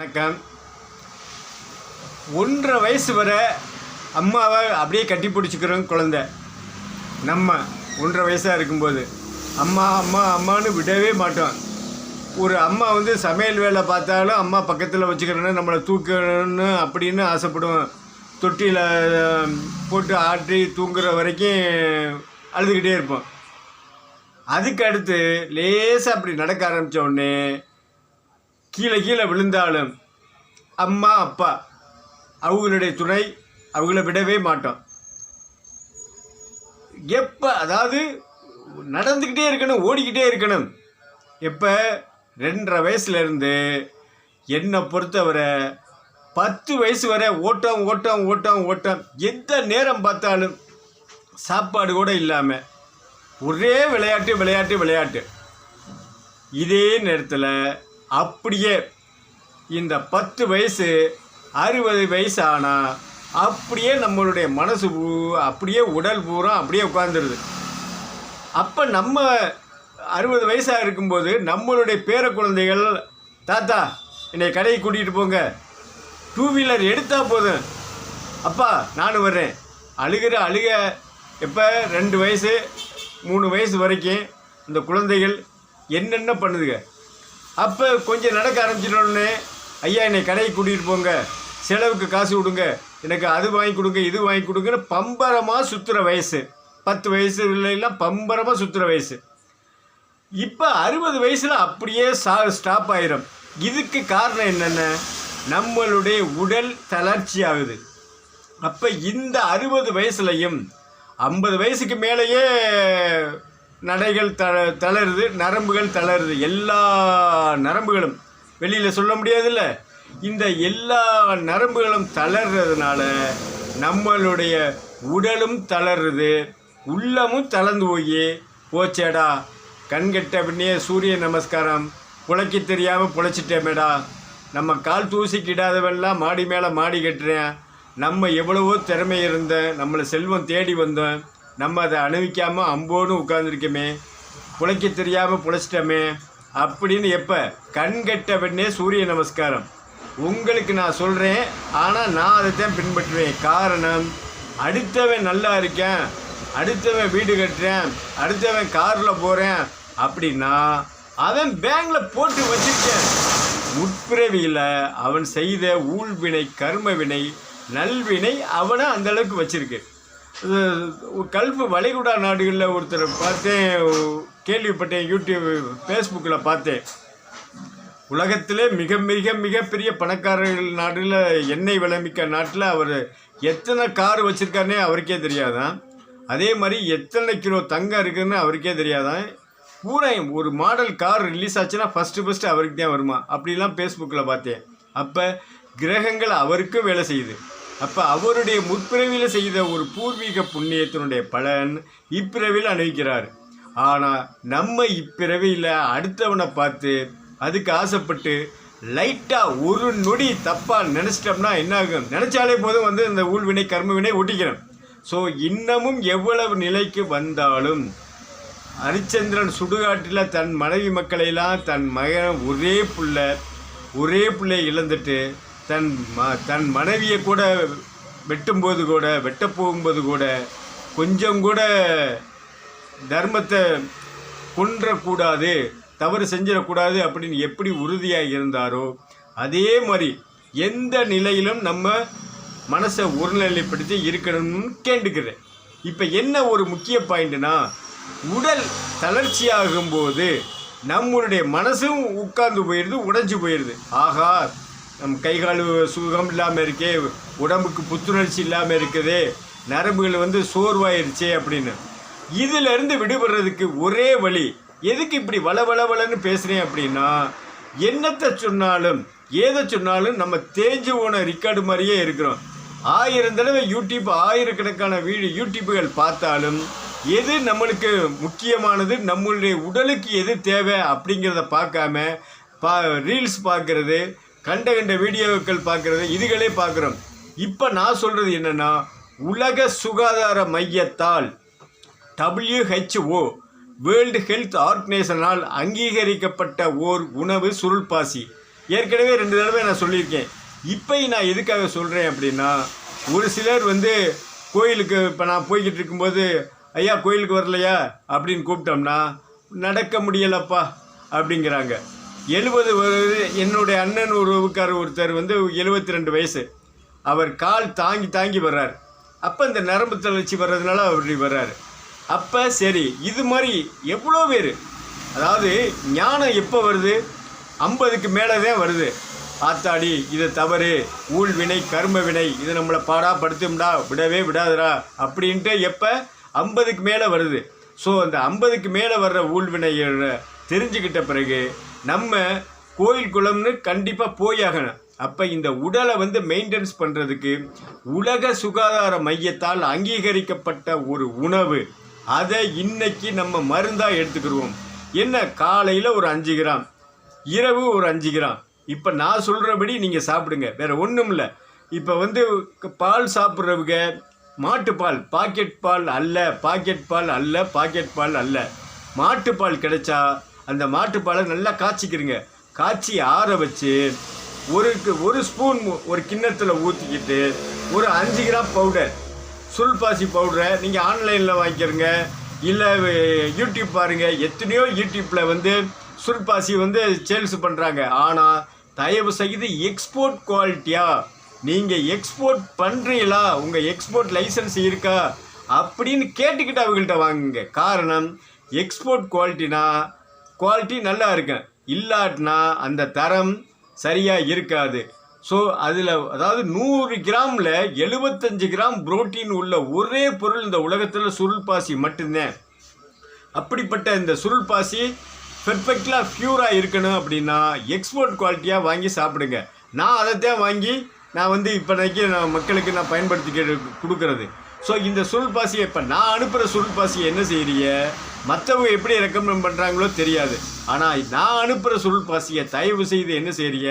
வணக்கம். ஒன்றரை வயசு வர அம்மாவை அப்படியே கட்டி பிடிச்சிக்கிறோம் குழந்த. நம்ம ஒன்றரை வயசாக இருக்கும்போது அம்மா அம்மா அம்மான்னு விடவே மாட்டோம். ஒரு அம்மா வந்து சமையல் வேலை பார்த்தாலும் அம்மா பக்கத்தில் வச்சுக்கிறேன்னு நம்மளை தூக்கணும்னு அப்படின்னு ஆசைப்படுவோம். தொட்டியில் போட்டு ஆட்டி தூங்குற வரைக்கும் அழுதுகிட்டே இருப்போம். அதுக்கு அடுத்து லேசாக அப்படி நடக்க ஆரம்பித்த உடனே கீழே கீழே விழுந்தாலும் அம்மா அப்பா அவங்களுடைய துணை அவங்கள விடவே மாட்டோம். எப்போ அதாவது நடந்துக்கிட்டே இருக்கணும் ஓடிக்கிட்டே இருக்கணும். எப்போ? ரெண்டரை வயசுலேருந்து என்னை பொறுத்தவரை பத்து வயசு வரை ஓட்டம் ஓட்டம் ஓட்டம் ஓட்டம். எந்த நேரம் பார்த்தாலும் சாப்பாடு கூட இல்லாமல் ஒரே விளையாட்டு விளையாட்டு விளையாட்டு. இதே நேரத்தில் அப்படியே இந்த பத்து வயசு அறுபது வயசு ஆனால் அப்படியே நம்மளுடைய மனசு பூ- அப்படியே உடல் பூரா அப்படியே உட்காந்துருது அப்போ நம்ம அறுபது வயசாக இருக்கும்போது நம்மளுடைய பேர குழந்தைகள் தாத்தா என்னை கடையை கூட்டிகிட்டு போங்க. டூ வீலர் எடுத்தால் போதும். அப்பா நானும் வர்றேன். அழுகிற அழுக இப்போ ரெண்டு வயசு மூணு வயசு வரைக்கும் இந்த குழந்தைகள் என்னென்ன பண்ணுதுங்க? அப்போ கொஞ்சம் நடக்க ஆரம்பிச்சிட்டோடனே ஐயா என்னை கடைக்கு கூட்டிகிட்டு போங்க. செலவுக்கு காசு கொடுங்க. எனக்கு அது வாங்கி கொடுங்க இது வாங்கி கொடுங்கன்னு பம்பரமாக சுற்றுற வயசு. பத்து வயசு இல்லைன்னா பம்பரமாக சுற்றுற வயசு. இப்போ அறுபது வயசில் அப்படியே சா ஸ்டாப் ஆயிரும். இதுக்கு காரணம் என்னென்ன? நம்மளுடைய உடல் தளர்ச்சி ஆகுது அப்போ இந்த அறுபது வயசுலையும் ஐம்பது வயசுக்கு மேலேயே நடைகள் த தளருது நரம்புகள் தளருது. எல்லா நரம்புகளும். வெளியில் சொல்ல முடியாதுல்ல. இந்த எல்லா நரம்புகளும் தளர்றதுனால நம்மளுடைய உடலும் தளருது. உள்ளமும் தளர்ந்து போய் போச்சேடா. கண்கட்ட பின்னே சூரிய நமஸ்காரம். புழைக்க தெரியாமல் புழைச்சிட்டேமேடா நம்ம கால் தூசிக்கிடாதவெல்லாம் மாடி மேலே மாடி கட்டுறேன். நம்ம எவ்வளவோ திறமை இருந்த நம்மளை செல்வம் தேடி வந்தோம். நம்ம அதை அணிவிக்காமல் அம்போன்னு உட்காந்துருக்கோமே புழைக்க தெரியாமல் புழைச்சிட்டோமே. அப்படின்னு எப்போ? கண் கெட்ட பெண்ணே சூரிய நமஸ்காரம். உங்களுக்கு நான் சொல்கிறேன் ஆனால் நான் அதை தான் பின்பற்றுவேன். காரணம் அடுத்தவன் நல்லா இருக்கேன் அடுத்தவன் வீடு கட்டுறேன் அடுத்தவன் காரில் போகிறேன் அப்படின்னா அவன் பேங்கில் போட்டு வச்சிருக்கேன். உட்பிறவியில் அவன் செய்த ஊழ்வினை கர்மவினை நல்வினை அவனை அந்தளவுக்கு வச்சிருக்கு. கல்ஃப் வளைகுடா நாடுகளில் ஒருத்தர் பார்த்தேன் கேள்விப்பட்டேன் யூடியூப் ஃபேஸ்புக்கில் பார்த்தேன். உலகத்திலே மிக மிக மிகப்பெரிய பணக்காரர்கள் நாடுகளில் எண்ணெய் விளைவிக்க நாட்டில் அவர் எத்தனை கார் வச்சுருக்காருனே அவருக்கே தெரியாதான். அதே மாதிரி எத்தனை கிலோ தங்கம் இருக்குதுன்னு அவருக்கே தெரியாதான். பூரா ஒரு மாடல் கார் ரிலீஸ் ஆச்சுன்னா ஃபஸ்ட்டு ஃபஸ்ட்டு அவருக்கு தான் வருமா? அப்படிலாம் ஃபேஸ்புக்கில் பார்த்தேன். அப்போ கிரகங்கள் அவருக்கும் வேலை செய்யுது. அப்போ அவருடைய முற்பிறவியில் செய்த ஒரு பூர்வீக புண்ணியத்தினுடைய பலன் இப்பிறவியில் அனுபவிக்கிறார். ஆனால் நம்ம இப்பிறவியில் அடுத்தவனை பார்த்து அதுக்கு ஆசைப்பட்டு லைட்டாக ஒரு நொடி தப்பாக நினச்சிட்டோம்னா என்ன ஆகும்? நினச்சாலே போதும் வந்து இந்த ஊழ்வினை கர்மவினை ஒட்டிக்கிறேன் ஸோ இன்னமும் எவ்வளவு நிலைக்கு வந்தாலும் ஹரிச்சந்திரன் சுடுகாட்டில் தன் மனைவி மக்களையெல்லாம் தன் மகன் ஒரே புள்ள ஒரே பிள்ளை இழந்துட்டு தன் ம தன் மனைவியை கூட வெட்டும்போது கூட வெட்ட போகும்போது கூட கொஞ்சம் கூட தர்மத்தை கொன்றக்கூடாது தவறு செஞ்சிடக்கூடாது அப்படின்னு எப்படி உறுதியாக இருந்தாரோ அதே மாதிரி எந்த நிலையிலும் நம்ம மனசை ஒருநிலைப்படுத்தி இருக்கணும்னு கேட்டுக்கிறேன். இப்போ என்ன ஒரு முக்கிய பாயிண்ட்னா உடல் தளர்ச்சியாகும்போது நம்மளுடைய மனசும் உட்கார்ந்து போயிடுது உடைஞ்சு போயிடுது ஆகா நம் கை கால் சுகம் இல்லாமல் இருக்கே உடம்புக்கு புத்துணர்ச்சி இல்லாமல் இருக்குது நரம்புகள் வந்து சோர்வாயிருச்சே அப்படின்னு. இதிலிருந்து விடுபடுறதுக்கு ஒரே வழி எதுக்கு இப்படி வள வள வளன்னு பேசுகிறேன் அப்படின்னா என்னத்தை சொன்னாலும் ஏதை சொன்னாலும் நம்ம தேஞ்சு போன ரெக்கார்டு மாதிரியே இருக்கிறோம். ஆயிரம் தடவை யூடியூப் ஆயிரக்கணக்கான வீடியோ யூடியூப்புகள் பார்த்தாலும் எது நம்மளுக்கு முக்கியமானது நம்மளுடைய உடலுக்கு எது தேவை அப்படிங்கிறத பார்க்காம பா ரீல்ஸ் பார்க்குறது கண்ட கண்ட வீடியோக்கள் பார்க்குறது இதுகளே பார்க்குறோம். இப்போ நான் சொல்கிறது என்னென்னா உலக சுகாதார மையத்தால் டபிள்யூஹெச்ஓ வேர்ல்டு ஹெல்த் ஆர்கனைசேஷனால் அங்கீகரிக்கப்பட்ட ஓர் உணவு சுருள்பாசி. ஏற்கனவே ரெண்டு தடவை நான் சொல்லியிருக்கேன். இப்போ நான் எதுக்காக சொல்கிறேன் அப்படின்னா ஒரு சிலர் வந்து கோயிலுக்கு இப்போ நான் போய்கிட்டு இருக்கும்போது ஐயா கோயிலுக்கு வரலையா? அப்படின்னு கூப்பிட்டோம்னா நடக்க முடியலப்பா அப்படிங்கிறாங்க. எழுபது என்னுடைய அண்ணன் உறவுக்காரர் ஒருத்தர் வந்து எழுபத்தி ரெண்டு வயசு. அவர் கால் தாங்கி தாங்கி வர்றார். அப்போ இந்த நரம்பு தளர்ச்சி வர்றதுனால அவர் வர்றாரு. அப்போ சரி இது மாதிரி எவ்வளோ பேர்? அதாவது ஞானம் எப்போ வருது? ஐம்பதுக்கு மேலே தான் வருது. ஆத்தாடி இதை தவறு. ஊழ் வினை கர்ம வினை. இதை நம்மளை பாடா படுத்தும்டா விடவே விடாதுடா அப்படின்ட்டு எப்போ? ஐம்பதுக்கு மேலே வருது. ஸோ அந்த ஐம்பதுக்கு மேலே வர்ற ஊழ்வினை தெரிஞ்சுக்கிட்ட பிறகு நம்ம கோயில் குளம்னு கண்டிப்பாக போயாகணும். அப்போ இந்த உடலை வந்து மெயின்டெனன்ஸ் பண்ணுறதுக்கு உலக சுகாதார மையத்தால் அங்கீகரிக்கப்பட்ட ஒரு உணவு. அதை இன்னைக்கு நம்ம மருந்தாக எடுத்துக்கிடுவோம். என்ன காலையில் ஒரு அஞ்சு கிராம் இரவு ஒரு அஞ்சு கிராம். இப்போ நான் சொல்கிறபடி நீங்கள் சாப்பிடுங்க. வேறு ஒன்றும் இல்லை. இப்போ வந்து பால் சாப்பிட்றவங்க மாட்டுப்பால் பாக்கெட் பால் அல்ல பாக்கெட் பால் அல்ல பாக்கெட் பால் அல்ல. மாட்டுப்பால் கிடைச்சா அந்த மாட்டுப்பாலை நல்லா காய்ச்சிக்கிறீங்க காய்ச்சி ஆற வச்சு ஒரு ஒரு ஸ்பூன் ஒரு கிண்ணத்தில் ஊற்றிக்கிட்டு ஒரு அஞ்சு கிராம் பவுடர் சுல்பாசி பவுடரை நீங்கள் ஆன்லைனில் வாங்கிக்கிறங்க இல்லை யூடியூப் பாருங்கள் எத்தனையோ யூடியூப்பில் வந்து சுல்பாசி வந்து சேல்ஸ் பண்ணுறாங்க ஆனால் தயவு செய்து எக்ஸ்போர்ட் குவாலிட்டியா? நீங்கள் எக்ஸ்போர்ட் பண்ணுறீங்களா உங்கள் எக்ஸ்போர்ட் லைசன்ஸ் இருக்கா? அப்படின்னு கேட்டுக்கிட்டு அவங்கள்ட்ட வாங்குங்க. காரணம் எக்ஸ்போர்ட் குவாலிட்டினா குவாலிட்டி நல்லா இருக்கும் இல்லாட்டினா அந்த தரம் சரியாக இருக்காது. ஸோ அதில் அதாவது நூறு கிராமில் எழுபத்தஞ்சு கிராம் புரோட்டீன் உள்ள ஒரே பொருள் இந்த உலகத்தில் சுருள்பாசி மட்டும்தான். அப்படிப்பட்ட இந்த சுருள் பாசி பெர்ஃபெக்டாக ப்யூராக இருக்கணும் அப்படின்னா எக்ஸ்போர்ட் குவாலிட்டியாக வாங்கி சாப்பிடுங்க. நான் அதைத்தான் வாங்கி நான் வந்து இப்போதைக்கு நான் மக்களுக்கு நான் பயன்படுத்தி கொடுக்கறது. ஸோ இந்த சுருள் பாசியை இப்போ நான் அனுப்புகிற சுருள் பாசியை என்ன செய்கிறீங்க மற்றவங்க எப்படி ரெக்கமெண்ட் பண்ணுறாங்களோ தெரியாது. ஆனால் நான் அனுப்புகிற சுருள் பாசியை தயவு செய்து என்ன செய்கிறீங்க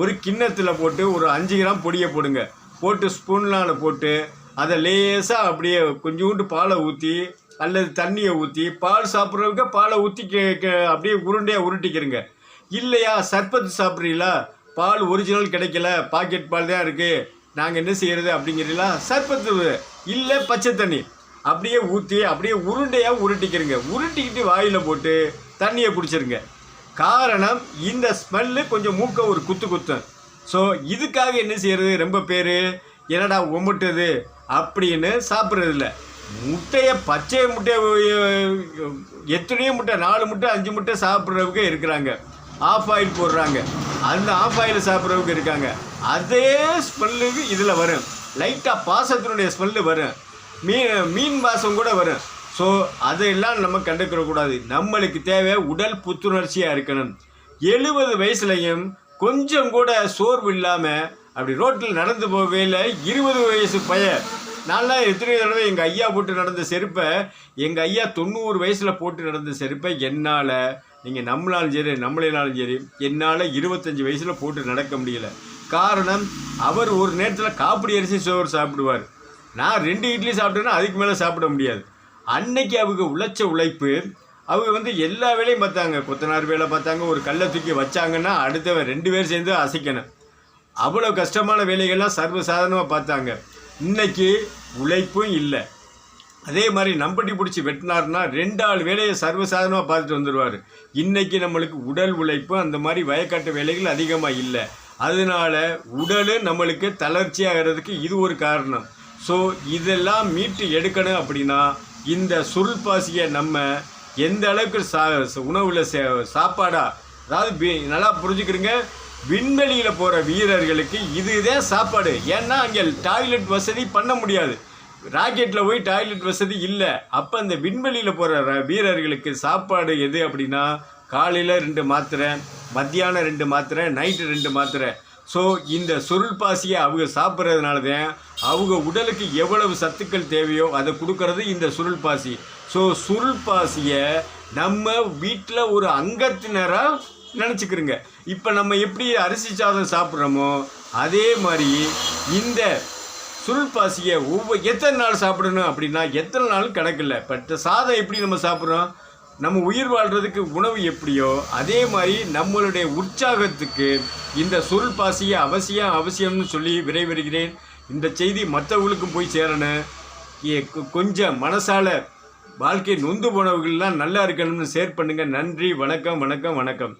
ஒரு கிண்ணத்தில் போட்டு ஒரு அஞ்சு கிராம் பொடியை போடுங்க. போட்டு ஸ்பூன்லால் போட்டு அதை லேசாக அப்படியே கொஞ்சோண்டு பாலை ஊற்றி அல்லது தண்ணியை ஊற்றி பால் சாப்பிட்றவங்க பாலை ஊற்றி கே அப்படியே உருண்டையாக உருட்டிக்கிறங்க இல்லையா? சர்பத்து சாப்பிட்றீங்களா? பால் ஒரிஜினல் கிடைக்கல. பாக்கெட் பால் தான் இருக்குது நாங்கள் என்ன செய்கிறது அப்படிங்கிறீங்களா? சர்பத்து இல்லை பச்சை தண்ணி. அப்படியே ஊற்றி அப்படியே உருண்டையாக உருட்டிக்கிறங்க உருட்டிக்கிட்டு வாயில் போட்டு தண்ணியை குடிச்சிருங்க. காரணம் இந்த ஸ்மெல்லு கொஞ்சம் மூக்க ஒரு குத்து குத்தும். ஸோ இதுக்காக என்ன செய்கிறது ரொம்ப பேர் என்னடா உமட்டுது அப்படின்னு சாப்பிட்றதில்ல. முட்டையை பச்சை முட்டையை எத்தனையோ முட்டை நாலு முட்டை அஞ்சு முட்டை சாப்பிட்றவங்க இருக்கிறாங்க. ஆஃப் ஆயில் போடுறாங்க. அந்த ஆஃப் ஆயில் சாப்பிட்றவங்க இருக்காங்க. அதே ஸ்மெல்லுக்கு இதில் வரும். லைட்டாக பாசத்தினுடைய ஸ்மெல்லு வரும். மீன் மீன் வாசம் கூட வரும். ஸோ அதையெல்லாம் நம்ம கண்டுக்கிறக்கூடாது நம்மளுக்கு தேவை உடல் புத்துணர்ச்சியாக இருக்கணும். எழுபது வயசுலையும் கொஞ்சம் கூட சோர்வு இல்லாமல் அப்படி ரோட்டில் நடந்து போகையில் இருபது வயசு பையன். நான்லாம் எத்தனை தடவை எங்கள் ஐயா போட்டு நடந்த செருப்பை எங்கள் ஐயா தொண்ணூறு வயசில் போட்டு நடந்த செருப்பை என்னால் நீங்கள் நம்மளாலும் சரி நம்மளாலும் சரி என்னால் இருபத்தஞ்சி வயசில் போட்டு நடக்க முடியல. காரணம் அவர் ஒரு நேரத்தில் காப்பிடி அரிசி சோறு சாப்பிடுவார். நான் ரெண்டு இட்லி சாப்பிட்டேன்னா அதுக்கு மேலே சாப்பிட முடியாது. அன்னைக்கு அவங்க உழைச்ச உழைப்பு அவங்க வந்து எல்லா வேலையும் பார்த்தாங்க. கொத்தனார் வேலை பார்த்தாங்க ஒரு கல்லை தூக்கி வச்சாங்கன்னா அடுத்தவன் ரெண்டு பேர் சேர்ந்து அசைக்கணும். அவ்வளோ கஷ்டமான வேலைகள்லாம் சர்வசாதாரணமாக பார்த்தாங்க. இன்னைக்கு உழைப்பும் இல்லை. அதே மாதிரி நம்பட்டி பிடிச்சி வெட்டினார்னா ரெண்டு ஆள் வேலையை சர்வசாதாரணமாக பார்த்துட்டு வந்துடுவார் இன்றைக்கி நம்மளுக்கு உடல் உழைப்பு அந்த மாதிரி வயக்காட்டு வேலைகள் அதிகமாக இல்லை. அதனால உடல் நம்மளுக்கு தளர்ச்சி ஆகிறதுக்கு இது ஒரு காரணம். ஸோ இதெல்லாம் மீட்டு எடுக்கணும் அப்படின்னா இந்த சுருள் பாசியை நம்ம எந்த அளவுக்கு சா உணவில் சே சாப்பாடாக அதாவது நல்லா புரிஞ்சுக்கிறீங்க விண்வெளியில் போகிற வீரர்களுக்கு இதுதான் சாப்பாடு. ஏன்னா அங்கே டாய்லெட் வசதி பண்ண முடியாது. ராக்கெட்டில் போய் டாய்லெட் வசதி இல்லை. அப்போ அந்த விண்வெளியில் போகிற வீரர்களுக்கு சாப்பாடு எது அப்படின்னா காலையில் ரெண்டு மாத்திரை மத்தியானம் ரெண்டு மாத்திரை நைட்டு ரெண்டு மாத்திரை. ஸோ இந்த சுருள் பாசியை அவங்க சாப்பிட்றதுனால தான் அவங்க உடலுக்கு எவ்வளவு சத்துக்கள் தேவையோ அதை கொடுக்கறது இந்த சுருள் பாசி. ஸோ சுருள் பாசியை நம்ம வீட்டில் ஒரு அங்கத்தினராக நினச்சிக்கிறோங்க இப்போ நம்ம எப்படி அரிசி சாதம் சாப்பிட்றோமோ அதே மாதிரி இந்த சுருள் பாசியை ஒவ்வொரு எத்தனை நாள் சாப்பிடணும் அப்படின்னா எத்தனை நாள் கணக்கில்லை பட் சாதம் எப்படி நம்ம சாப்பிட்றோம் நம்ம உயிர் வாழ்கிறதுக்கு உணவு எப்படியோ அதே மாதிரி நம்மளுடைய உற்சாகத்துக்கு இந்த சுருள் பாசியை அவசியம் அவசியம்னு சொல்லி விரைவருகிறேன் இந்த செய்தி மற்றவங்களுக்கும் போய் சேரணும் ஏ- கொஞ்சம் மனசால் வாழ்க்கை நொந்து போனவர்கள்லாம் நல்லா இருக்கணும்னு ஷேர் பண்ணுங்கள் நன்றி வணக்கம் வணக்கம் வணக்கம்.